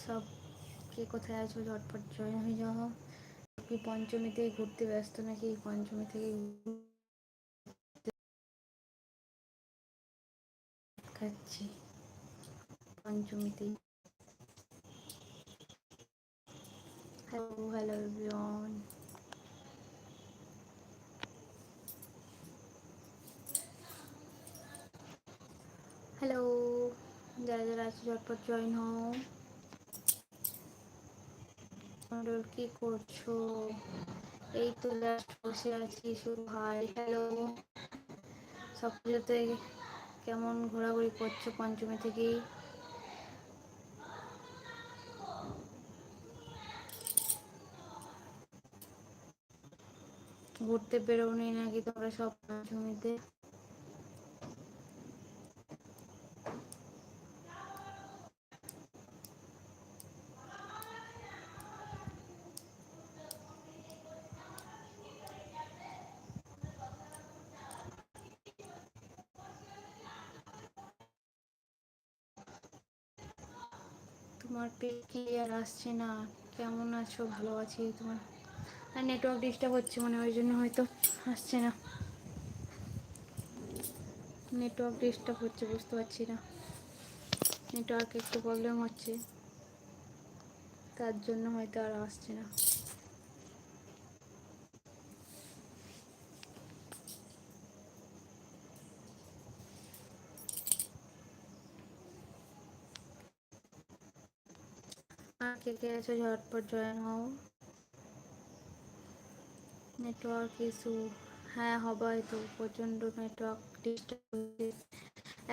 সব কে কোথায় আছো ঝটপট জয়েন হয়ে যাও কি পঞ্চমীতে ঘুরতে ব্যস্ত নাকি পঞ্চমী থেকে খাচ্ছি পঞ্চমীতে হ্যালো হ্যালো এভরিওয়ান হ্যালো যারা যারা আছে ঝটপট জয়েন হও মন্ডল কি করছ? এই তো জাস্ট বসে আছি, শুধু হাই হ্যালো সব পুজোতে কেমন ঘোরাঘুরি করছ পঞ্চমী থেকেই? ঘুরতে বেরোনি নাকি তোমরা সব পঞ্চমীতে? তোমার পেট ক্লিয়ার আসছে না, কেমন আছো? ভালো আছি তোমার? আর নেটওয়ার্ক ডিস্টার্ব হচ্ছে মানে ওই জন্য হয়তো আসছে না। নেটওয়ার্ক ডিস্টার্ব হচ্ছে, বুঝতে পারছি না। নেটওয়ার্ক একটু প্রবলেম হচ্ছে। তার জন্য হয়তো আর আসছে না। কে কে আছো? ঝটপট জয়েন হও। নেটওয়ার্ক ইস্যু হ্যাঁ হবাই তো। প্রচণ্ড নেটওয়ার্ক ডিস্টার্ব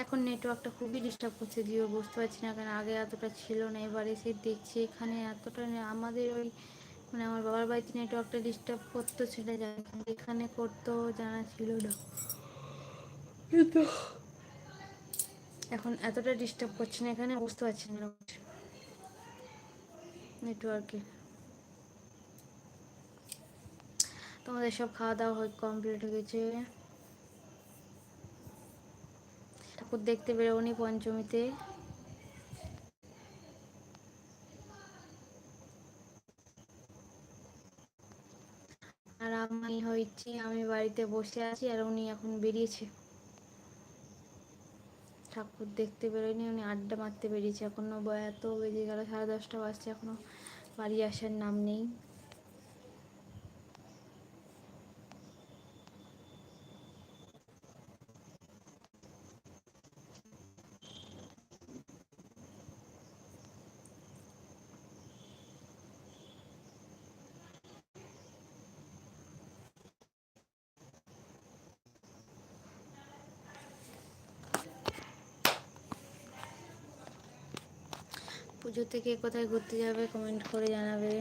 এখন নেটওয়ার্কটা খুবই ডিস্টার্ব করছে জিও বুঝতে পারছি না কেন আগে এতটা ছিল না এবার এসে দেখছি এখানে এতটা আমাদের ওই মানে আমার বাবার বাড়িতে নেটওয়ার্কটা ডিস্টার্ব করতো যায় কিন্তু এখানে করতো জানা ছিল না। এখন এতটা ডিস্টার্ব করছে না এখানে বুঝতে পারছি না। নেটওয়ার্কে তোমাদের সব খাওয়া দাওয়া কমপ্লিট হয়ে গেছে। ঠাকুর দেখতে বেরোনি পঞ্চমীতে। আর আমি হয়েছি, আমি বাড়িতে বসে আছি আর উনি এখন বেরিয়েছে। ঠাকুর দেখতে বেরোয়নি, উনি আড্ডা মারতে বেরিয়েছে। এখনও ব- এত বেজে গেল, সাড়ে দশটা বাজছে এখনও বাড়ি আসার নাম নেই। পুজো থেকে কোথায় ঘুরতে যাবে কমেন্ট করে জানাবে।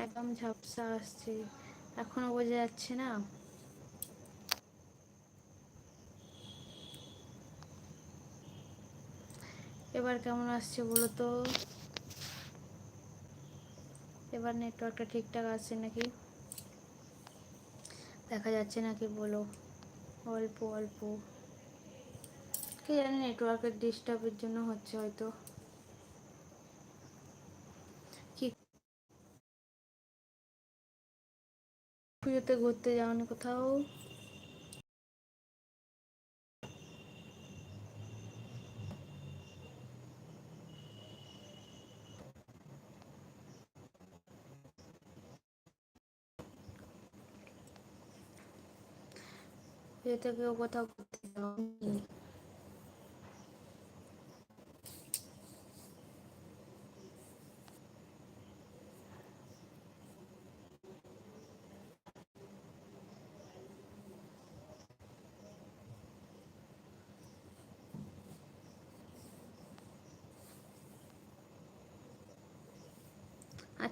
একদম ঝাপসা আসছে। এখনও বোঝা যাচ্ছে না। এবার কেমন আসছে বলো তো? এবার নেটওয়ার্কটা ঠিকঠাক আসছে নাকি? দেখা যাচ্ছে নাকি বলো। অল্প অল্প। কি জানি নেটওয়ার্কের ডিস্টার্বের জন্য হচ্ছে হয়তো কি পুজোতে ঘুরতে যাওনি কোথাও। পুজোতে কেউ কোথাও ঘুরতে যাওনি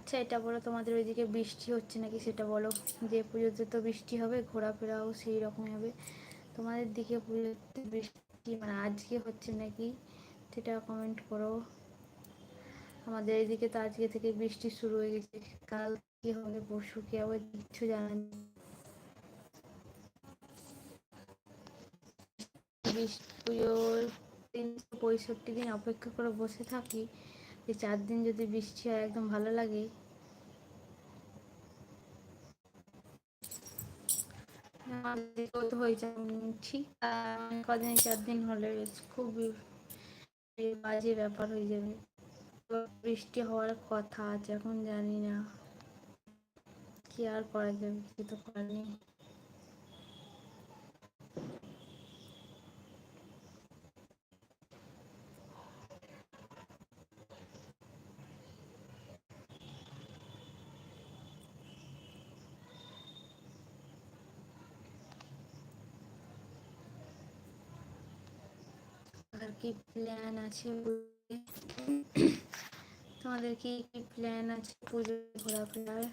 আচ্ছা এটা বলো তোমাদের ওইদিকে বৃষ্টি হচ্ছে নাকি সেটা বলো। যে পুজোতে তো বৃষ্টি হবে, ঘোরাফেরাও সেই রকমই হবে। তোমাদের দিকে পুজোতে বৃষ্টি মানে আজকে হচ্ছে নাকি, সেটা কমেন্ট করো। আমাদের এদিকে তো আজকে থেকে বৃষ্টি শুরু হয়ে গেছে, কাল কি হবে, পরশু কি হবে কিছু জানা নেই। বৃষ্টি, পুজোর তিনশো পঁয়ষট্টি দিন অপেক্ষা করে বসে থাকি। এই চার দিন যদি বৃষ্টি হয়, একদম ভালো লাগে। কদিন, চার দিন হলে খুবই বাজে ব্যাপার হয়ে যাবে। বৃষ্টি হওয়ার কথা আছে, এখন জানি না। কি আর করা যাবে কিছু তো করার নেই। কি প্ল্যান আছে? তোমাদের কি কি প্ল্যান আছে পুজো ঘোরাফেরার?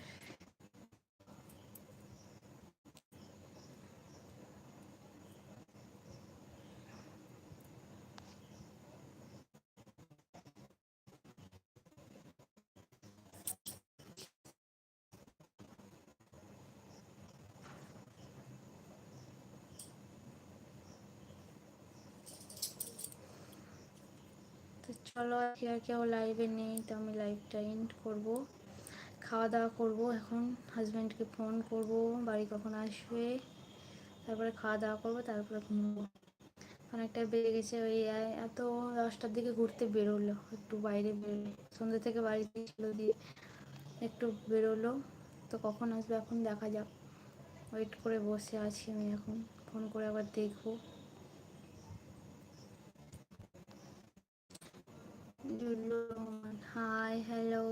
তো চলো আজকে আর কেউ লাইভে নেই, তো আমি লাইভটা এন্ড করব। খাওয়া দাওয়া করব এখন হাজব্যান্ডকে ফোন করব, বাড়ি কখন আসবে, তারপরে খাওয়া দাওয়া করব, তারপরে ঘুমবো। অনেকটা বেড়ে গেছে ওই এত দশটার দিকে ঘুরতে বেরোলো, একটু বাইরে বেরোলো। সন্ধ্যে থেকে বাড়িতে ছিল দিয়ে একটু বেরোলো, তো কখন আসবে এখন দেখা যাক। ওয়েট করে বসে আছি আমি এখন ফোন করে আবার দেখব। হাই হ্যালো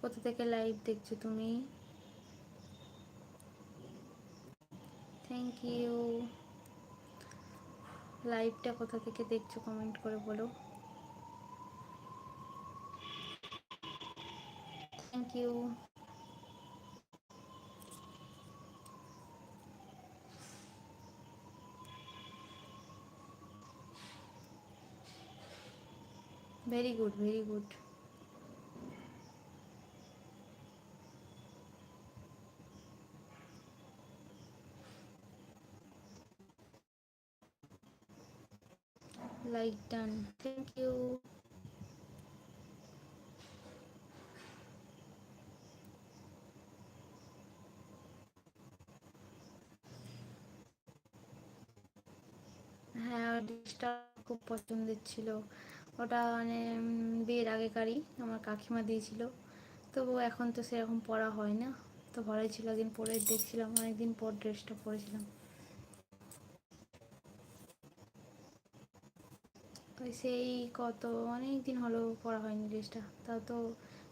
কোথা থেকে লাইভ দেখছ তুমি? থ্যাংক ইউ লাইভটা কোথা থেকে দেখছ কমেন্ট করে বলো। Thank you very good very good like done. Thank you. হ্যাঁ ডিশটা খুব পছন্দের ছিল। ওটা মানে বিয়ের আগেকারই আমার কাকিমা দিয়েছিল। তবু এখন তো সেরকম পরা হয় না। তো ভালোই ছিল একদিন পরে দেখছিলাম, অনেকদিন পর ড্রেসটা পরেছিলাম। সেই কত অনেক দিন হলো পরা হয়নি ড্রেসটা। তাও তো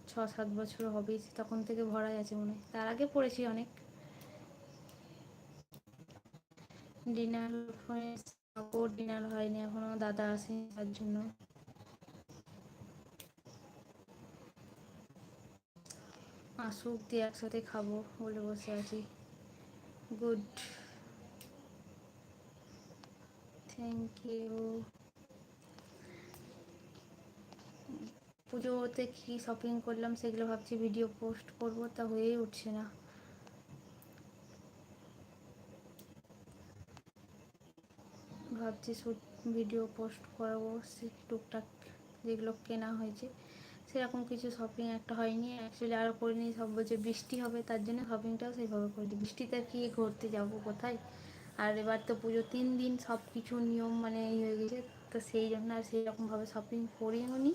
ছ সাত বছর হবেই তখন থেকে ভরাই আছে মনে হয়। তার আগে পড়েছি অনেক। ডিনার ডিনার হয়নি, এখনও দাদা আসেনি তার জন্য। আসুক, দিয়ে একসাথে খাব বলে বসে আছি। গুড। থ্যাংক ইউ পুজোতে কী শপিং করলাম সেগুলো ভাবছি ভিডিও পোস্ট করব, তা হয়েই উঠছে না। ভাবছি ভিডিও পোস্ট করব টুকটাক যেগুলো কেনা হয়েছে। সেরকম কিছু শপিং একটা হয়নি। অ্যাকচুয়ালি আরও করিনি সব বলছে বৃষ্টি হবে, তার জন্য শপিংটাও সেইভাবে করিনি। বৃষ্টিতে কি ঘুরতে যাব কোথায়? আর এবার তো পুজো তিন দিন সব কিছু নিয়ম মানে ইয়ে হয়ে গেছে, তো সেই জন্য আর সেই রকমভাবে শপিং করিও নি।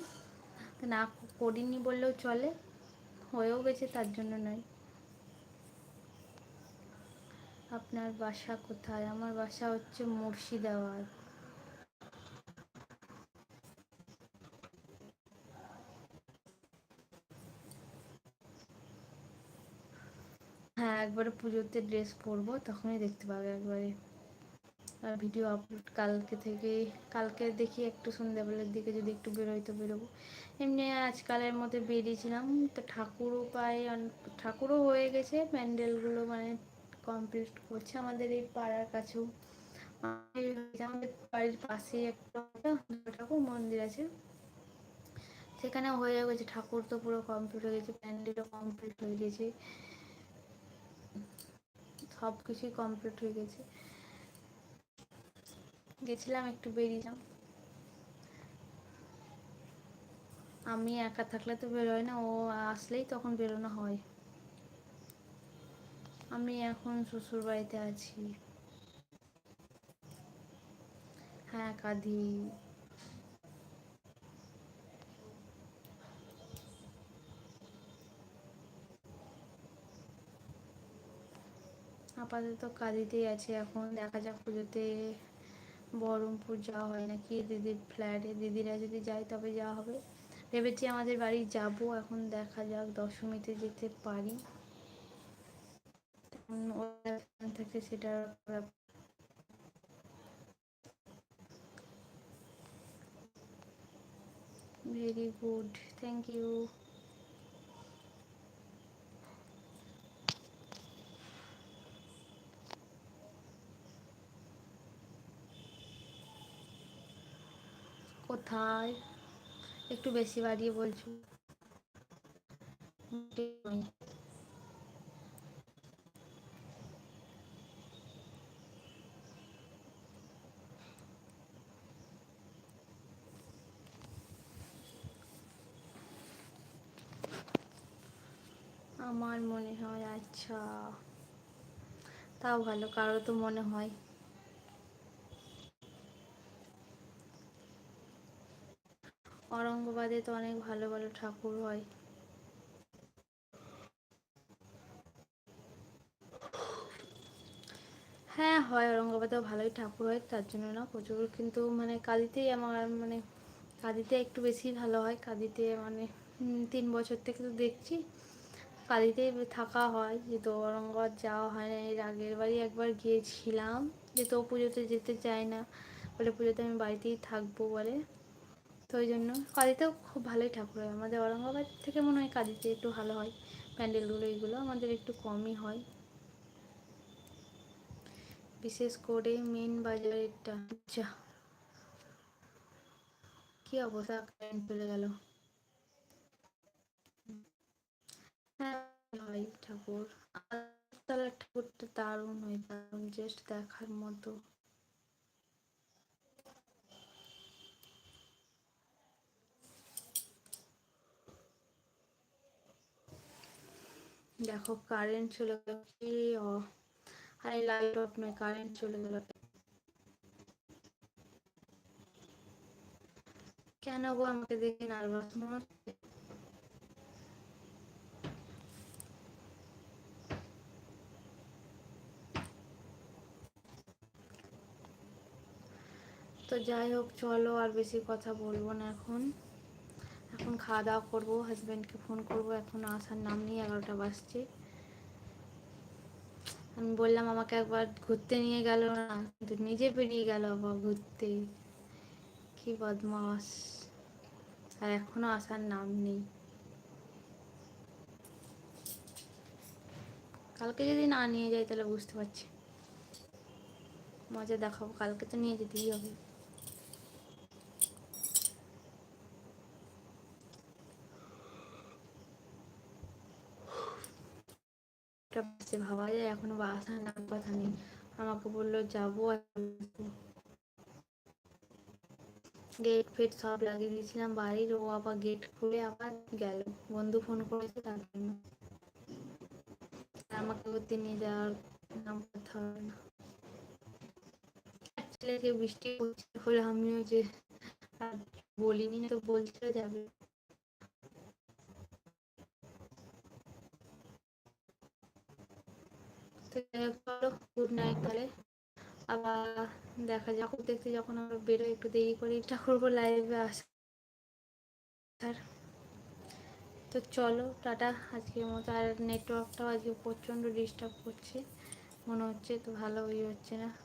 না করিনি বললেও চলে, হয়েও গেছে, তার জন্য নয়। আপনার বাসা কোথায়? আমার বাসা হচ্ছে মুর্শিদাবাদ হ্যাঁ একবারে পুজোতে ড্রেস পরবো, তখনই দেখতে পাবে একবারে। আর ভিডিও আপলোড কালকে থেকে, কালকে দেখি একটু সন্ধ্যাবেলার দিকে যদি একটু বেরোই তো বেরোবো। এমনি আজকালের মধ্যে বেরিয়েছিলাম, তো ঠাকুরও প্রায় ঠাকুরও হয়ে গেছে, প্যান্ডেলগুলো মানে কমপ্লিট করছে আমাদের এই পাড়ার কাছেও। আমাদের বাড়ির পাশেই একটা ঠাকুর মন্দির আছে। সেখানে হয়ে গেছে, ঠাকুর তো পুরো কমপ্লিট হয়ে গেছে, প্যান্ডেলও কমপ্লিট হয়ে গেছে। সব কিছুই কমপ্লিট হয়ে গেছে। গেছিলাম, একটু বেরিয়েলাম আমি একা থাকলে তো বেরোয় না, ও আসলেই তখন বেরোনো হয়। আমি এখন শ্বশুর বাড়িতে আছি। হ্যাঁ কাঁদি। আপাতত কাঁদিতেই আছে। এখন দেখা যাক পুজোতে বহরমপুর যাওয়া হয় নাকি দিদির ফ্ল্যাটে দিদিরা যদি যায় তবে যাওয়া হবে। ভেবেছি আমাদের বাড়ি যাব। এখন দেখা যাক, দশমীতে যেতে পারি। থেকে সেটা ভেরি গুড থ্যাংক ইউ কোথায়? একটু বেশি বাড়িয়ে বলছো। আমার মনে হয় আচ্ছা। তাও ভালো কারও তো মনে হয়। অরঙ্গবাদে তো অনেক ভালো ভালো ঠাকুর হয়। হ্যাঁ হয় অরঙ্গাবাদেও ভালোই ঠাকুর হয়, তার জন্য না প্রচুর। কিন্তু মানে কাঁদিতেই আমার মানে কাঁদিতে একটু বেশি ভালো হয়। কাঁদিতে মানে তিন বছর থেকে তো দেখছি। কাঁদিতেই থাকা হয়, যেহেতু অরঙ্গাবাদ যাওয়া হয় না, এর আগের বাড়ি একবার গিয়েছিলাম। যেহেতু পুজোতে যেতে চায় না, বলে পুজোতে আমি বাড়িতেই থাকব বলে। তো ওই জন্য কাঁদিতেও খুব ভালোই ঠাকুর হয়। আমাদের ঔরঙ্গাবাদ থেকে মনে হয় কাঁদিতে একটু ভালো হয়। প্যান্ডেলগুলো, এইগুলো আমাদের একটু কমই হয়। বিশেষ করে মেন বাজারেরটা, যা। কি অবস্থা? কারেন্ট চলে গেল। হ্যাঁ হয় ঠাকুর। তালার ঠাকুরটা দারুণ হয়, দারুণ। জাস্ট দেখার মতো। দেখো কারেন্ট চলে গেল কি? আরে লাইট অফ নয় কারেন্ট চলে গেল। কেন গো আমাকে দেখে নার্ভাস মনে হচ্ছে? তো যাই হোক, চলো আর বেশি কথা বলব না এখন। এখন খাওয়া দাওয়া করব হাজব্যান্ডকে ফোন করব, এখন আসার নাম নিয়ে এগারোটা বাজছে। আমি বললাম, আমাকে একবার ঘুরতে নিয়ে গেল না, কিন্তু নিজে বেরিয়ে গেল আবার ঘুরতে। কি বদমাস। আর এখনও আসার নাম নেই। কালকে যদি না নিয়ে যাই, তাহলে বুঝতে পারছি। মজা দেখাবো, কালকে তো নিয়ে যেতেই হবে। ভাবা যায়। এখনও বাসার নাম কথা নেই। আমাকে বলল, যাব গেট ফেট সব লাগিয়ে দিয়েছিলাম বাড়ির। ও আবার গেট খুলে আবার গেল। বন্ধু ফোন করেছে তার জন্য। আমাকে ঘুরতে নিয়ে যাওয়ার নাম কথা হবে না। ছেলেকে বৃষ্টি হচ্ছে হলে আমিও যে বলিনি না, তো বলছিল যাবে। চলো গুড নাইট তাহলে। আবার দেখা যাক, দেখতে যখন আমরা বেরোই, একটু দেরি করি ঠাকুরপুর লাইভে আসার। তো চলো, টাটা, আজকের মতো। আর নেটওয়ার্কটাও আজকে প্রচণ্ড ডিস্টার্ব করছে। মনে হচ্ছে তো ভালো ইয়ে হচ্ছে না।